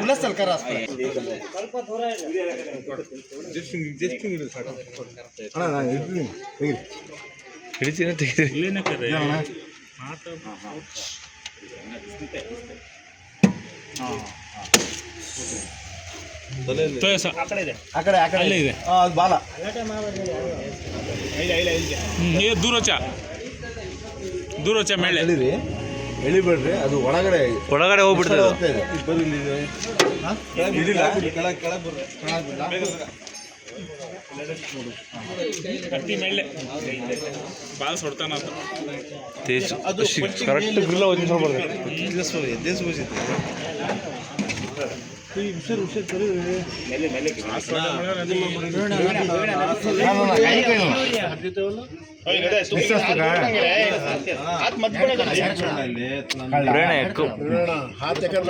उलसल करा ಹಿಡಿತೀನಿ ತೆಗೆದ್ರಿ ಆ ಕಡೆ ಆ ಕಡೆ ಅಲ್ಲೇ ಇದೆ. ಅದು ಬಾಲ. ಮೇಲೆ. ಎಳಿರಿ. ಎಳಿಬೇಡ್ರಿ ಅದು ಒಳಗಡೆ. ಒಳಗಡೆ ಹೋಗ್ಬಿಡ್ತದೆ. ಹೋಗ್ತಾ ಇದೆ. ಬರೀ ಇಲ್ಲಿ ಇದೆ. ಇದಿಲ್ಲ? ಕೆಳಗ್- ಕೆಳಗ್ ಬರ್ರಿ. ಕತ್ತಿ ಮೇಲೆ. ಬಾಲ್ ಸೊಡ್ತಾನ ಅಂತ. ತೇಜ್ ಕರೆಕ್ಟ್ ಗ್ರಿಲ್ಲ ಒಂದು ಎಕ್ಕು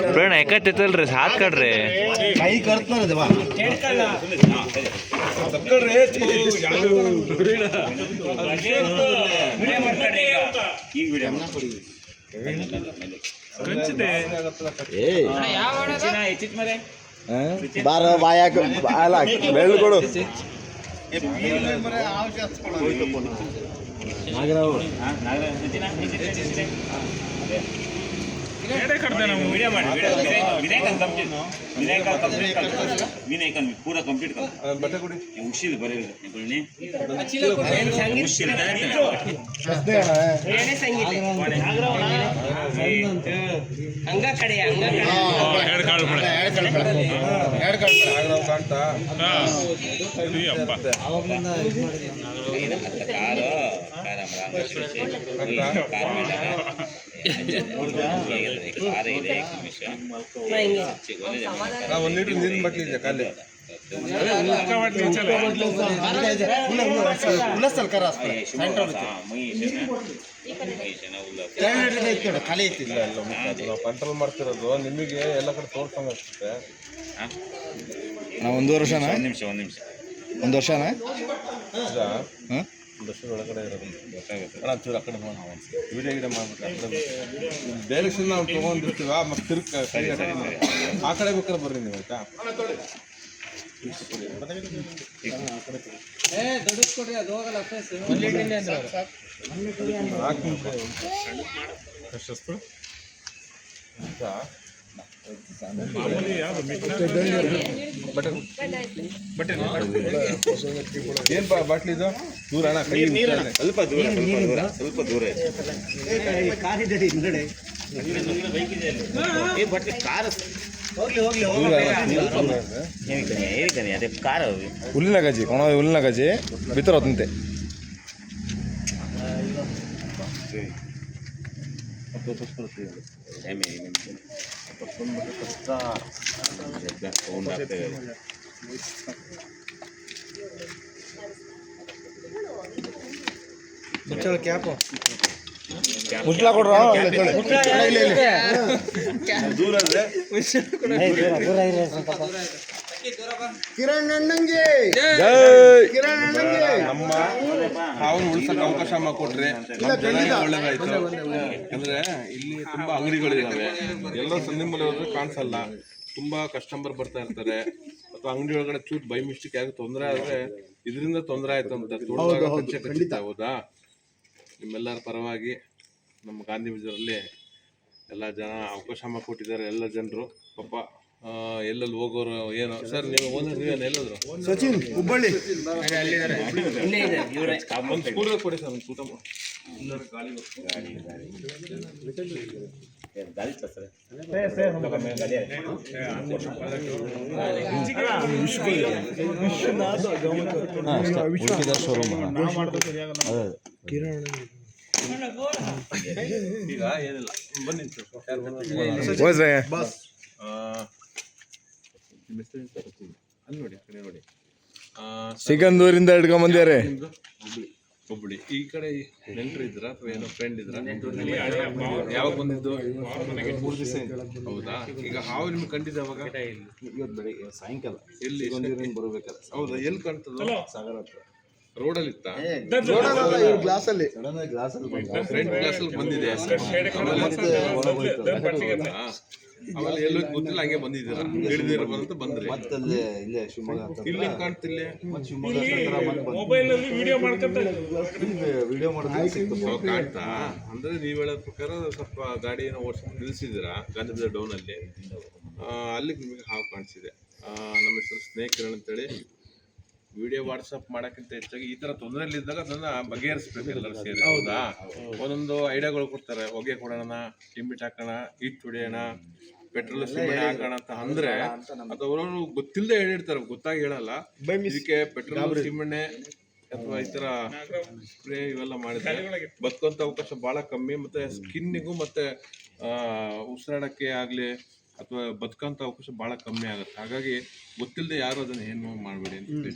ಪ್ರೇಣ ಎಕ್ಕತ್ತೈತಲ್ರಿ ಸಾತ್ ಕಡ್ರಿ ಕೈ ಕರ್ತಾರೆ ಈಗ ಬಾ. ಬಾರ ಬಾಯಾಕ ಅಲ್ಲ ಬೆಳ್ಳು ಕೊಡು. ನಾಗರಾವ್ ಎಡೆ ಕಡ್ದೆ ನಾವು ವಿಡಿಯೋ ಮಾಡಿ ವಿನಾಯಕನ್ ಕಂಪ್ಲೀಟ್ ಪೂರ ಕಂಪ್ಲೀಟ್ ಬಟ್ಟೆ ಕೊಡಿ. ಮುಗಿಸಿದ ಬರೀ ಮುಗಿಸಿದ ಎರಡು ಕಾಳು ಬಿಡ ಕಾಣ್ತಾ? ಕಾರು. ಒಂದು ಲೀಟರ್ ನೀರಿನ ಬಟ್ಲಿ ಖಾಲಿ ಖಾಲಿ ಐತಿ ಇಲ್ಲ ಇಲ್ಲ ನಾವು ಕಂಟ್ರೋಲ್ ಮಾಡ್ತಿರೋದು ನಿಮಗೆ ಎಲ್ಲ ಕಡೆ ತೋರ್ಸಂಗ ಅನ್ಸುತ್ತೆ ನಾವು ವರ್ಷನಾ? ಒಂದ್ ನಿಮಿಷ ಒಂದ್ ನಿಮಿಷ. ಒಂದು ವರ್ಷನಾ? ಹೌದಾ ವರ್ಷದ ಒಳಗಡೆ ಇರೋದು ಅಣ್ಣ ಚೂರು ಆ ಕಡೆ ವಿಡಿಯೋ ಗಿಡ ಮಾಡ್ಬಿಟ್ಟು ಡೈರೆಕ್ಷನ್ ನಾವು ತೊಗೊಂಡಿರ್ತೀವ ಮತ್ತೆ ತಿರ್ಕ ಆ ಕಡೆ ಬೇಕಾದ್ರೆ ಬರ್ರಿ ನೀವು ಆಯ್ತಾ? ನಾಲ್ಕು ನಿಮಿಷ ಪ್ರಶಸ್ತು. ಆಯ್ತಾ? ಏನ್ ಬಾ ಬಾಟ್ಲಿ ಇದು ದೂರ ಅಣ್ಣ. ಸ್ವಲ್ಪ ದೂರ ಸ್ವಲ್ಪ ದೂರ ಏ ಬಟ್ಲಿ ಕಾರ್ ದೂರ ಹುಲ್ಲಿನ ಗಜಿ ಒಣ ಹುಲ್ಲಿನ ಗಜಿ ಬಿತ್ತರ ಹೊತ್ತಂತೆ ಮುಚ್ಚಳ ಕೊಡ್ರ ದೂರ ಕಿರಣ್ ಅಣ್ಣಂಗೆ. ಕಿರಣ್ ಅಣ್ಣಂಗೆ. ನಮ್ಮ ಹಾವು ಉಳ್ಸಕ್ ಅವಕಾಶ ಮಾಡಿಕೊಟ್ರೆ ಒಳ್ಳೇದಾಯ್ತು. ಅಂದ್ರೆ ಇಲ್ಲಿ ತುಂಬಾ ಅಂಗಡಿಗಳಿದಾವೆ ಎಲ್ಲ ಸಂದಿಮೂಲೆ ಕಾಣಿಸಲ್ಲ. ತುಂಬಾ ಕಸ್ಟಮರ್ ಬರ್ತಾ ಇರ್ತಾರೆ. ಅಥವಾ ಅಂಗಡಿ ಒಳಗಡೆ ಚೂಟ್ ಬೈ ಮಿಸ್ಟೇಕ್ ಯಾಕೆ ತೊಂದರೆ ಆದ್ರೆ ಇದರಿಂದ ತೊಂದರೆ ಆಯ್ತು ಅಂತ ಹೌದಾ ನಿಮ್ಮೆಲ್ಲರ ಪರವಾಗಿ ನಮ್ಮ ಗಾಂಧಿ ಬಜಾರಲ್ಲಿ ಎಲ್ಲ ಜನ ಅವಕಾಶ ಮಾಡಿಕೊಟ್ಟಿದ್ದಾರೆ ಎಲ್ಲ ಜನರು. ಪಾಪ ಎಲ್ಲೆಲ್ಲಿ ಹೋಗೋರು ಏನು? ಸರ್ ನೀವು ಓನರ್ ನೀವೇನು ಎಲ್ಲೋದ್ರು? ಸಚಿನ್ ಹುಬ್ಬಳ್ಳಿ. ಒಂದು ಸ್ಕೂಲ್ ಕೊಡಿ ಸರ್ ಒಂದು ಊಟ ಈಗ ಏನಿಲ್ಲ ಬನ್ನಿ ಬಸ್ ಅಲ್ಲಿ ನೋಡಿ ಆ ಕಡೆ ನೋಡಿ. ಆ, ಸಿಗಂದೂರಿಂದ ಹಿಡ್ಕೊಂಡ್ ಬಂದ್ಯಾರೆ ನಿಮ್ದು? ಹುಬ್ಳಿ. ಈ ಕಡೆ ನೆಂಟ್ರು ಇದ್ರ ಅಥವಾ ಏನೋ ಫ್ರೆಂಡ್ ಇದ್ರ? ಯಾವಾಗ ಬಂದಿದ್ದು? ಮೂರು ದಿವಸ ಹೌದಾ? ಈಗ ಹಾವು ನಿಮ್ಗೆ ಕಂಡಿದ್ದ ಅವಾಗ? ಇವತ್ತು ಬೆಳಿಗ್ಗೆ ಸಾಯಂಕಾಲ ಎಲ್ಲಿ? ಬರ್ಬೇಕಾದ್ರೆ ಹೌದಾ? ಎಲ್ಲಿ ಕಾಣ್ತದ? ಸಾಗರ ಹತ್ರ. ರೋಡಲ್ಲಿ ಇತ್ತ? ಗ್ಲಾಸ್ ಅಲ್ಲಿ. ಫ್ರಂಟ್ ಕ್ಲಾಸ್ ಅಲ್ಲಿ ಬಂದಿದೆ. ಆಮೇಲೆ ಎಲ್ಲೋ ಗೊತ್ತಿಲ್ಲ ಹಂಗೆ ಬಂದಿದ್ದೀರಾ? ಹಿಡಿದಿರ ಬಂತ ಬಂದ್ರಿ. ಮತ್ತಲ್ಲೇ ಇಲ್ಲೇ ಶಿವಮೊಗ್ಗ ಇಲ್ಲಿ ಕಾಣ್ತಿಲ್ಲ ಮೊಬೈಲ್ ಅಲ್ಲಿ ವಿಡಿಯೋ ಮಾಡ್ಕೊಂತ ವಿಡಿಯೋ ಮಾಡಿದ್ರೆ ಸಿಕ್ತು. ಅವಾಗ ಕಾಣ್ತಾ? ಅಂದ್ರೆ ನೀವ್ ಹೇಳೋ ಪ್ರಕಾರ ಸ್ವಲ್ಪ ಗಾಡಿಯನ್ನು ಓಡಿಸ್ಕೊಂಡು ನಿಲ್ಸಿದ್ದೀರಾ ಗಾಂಧಿ ಡೌನ್ ಅಲ್ಲಿ ಅಲ್ಲಿ ಅಲ್ಲಿಗೆ ನಿಮಗೆ ಹಾವು ಕಾಣಿಸಿದೆ. ಆ, ನಮ್ಮ ಹೆಸರು ಸ್ನೇಕ್ ಕಿರಣ್ ಅಂತೇಳಿ. ವಿಡಿಯೋ ವಾಟ್ಸಪ್ ಮಾಡೋಕ್ಕಿಂತ ಹೆಚ್ಚಾಗಿ ಈ ತರ ತೊಂದರೆಯಲ್ಲಿದ್ದಾಗ ಅದನ್ನ ಬಗೆಹರಿಸ್ಬೇಕು ಎಲ್ಲರೂ ಸೇರಿ. ಹೌದಾ. ಒಂದೊಂದು ಐಡಿಯಾಗಳು ಕೊಡ್ತಾರೆ. ಹೊಗೆ ಕೊಡೋಣ ಟಿಂಬಿಟ್ ಹಾಕೋಣ ಹಿಟ್ಟು ಹೊಡಿಯೋಣ ಪೆಟ್ರೋಲ್ ಸಿಮೆಂಟ್ ಹಾಕೋಣ ಅಂತ ಅಂದ್ರೆ ಅದು ಅವರು ಗೊತ್ತಿಲ್ಲದೆ ಹೇಳಿರ್ತಾರೆ. ಗೊತ್ತಾಗಿ ಹೇಳಲ್ಲ. ಇದಕ್ಕೆ ಪೆಟ್ರೋಲ್ ಸಿಮೆಣ್ಣೆ ಅಥವಾ ಈ ತರ ಸ್ಪ್ರೇ ಇವೆಲ್ಲ ಮಾಡಿದ್ರೆ ಬದುಕುವಂತ ಅವಕಾಶ ಬಹಳ ಕಮ್ಮಿ ಮತ್ತೆ ಸ್ಕಿನ್ನಿಗೂ ಮತ್ತೆ ಆ, ಉಸಿರಾಡಕ್ಕೆ ಆಗ್ಲಿ ಅಥವಾ ಬದುಕಂತ ಅವಕಾಶ ಬಹಳ ಕಮ್ಮಿ ಆಗುತ್ತೆ. ಹಾಗಾಗಿ ಗೊತ್ತಿಲ್ಲದೆ ಯಾರು ಅದನ್ನ ಏನು ಮಾಡಬೇಡಿ ಅಂತ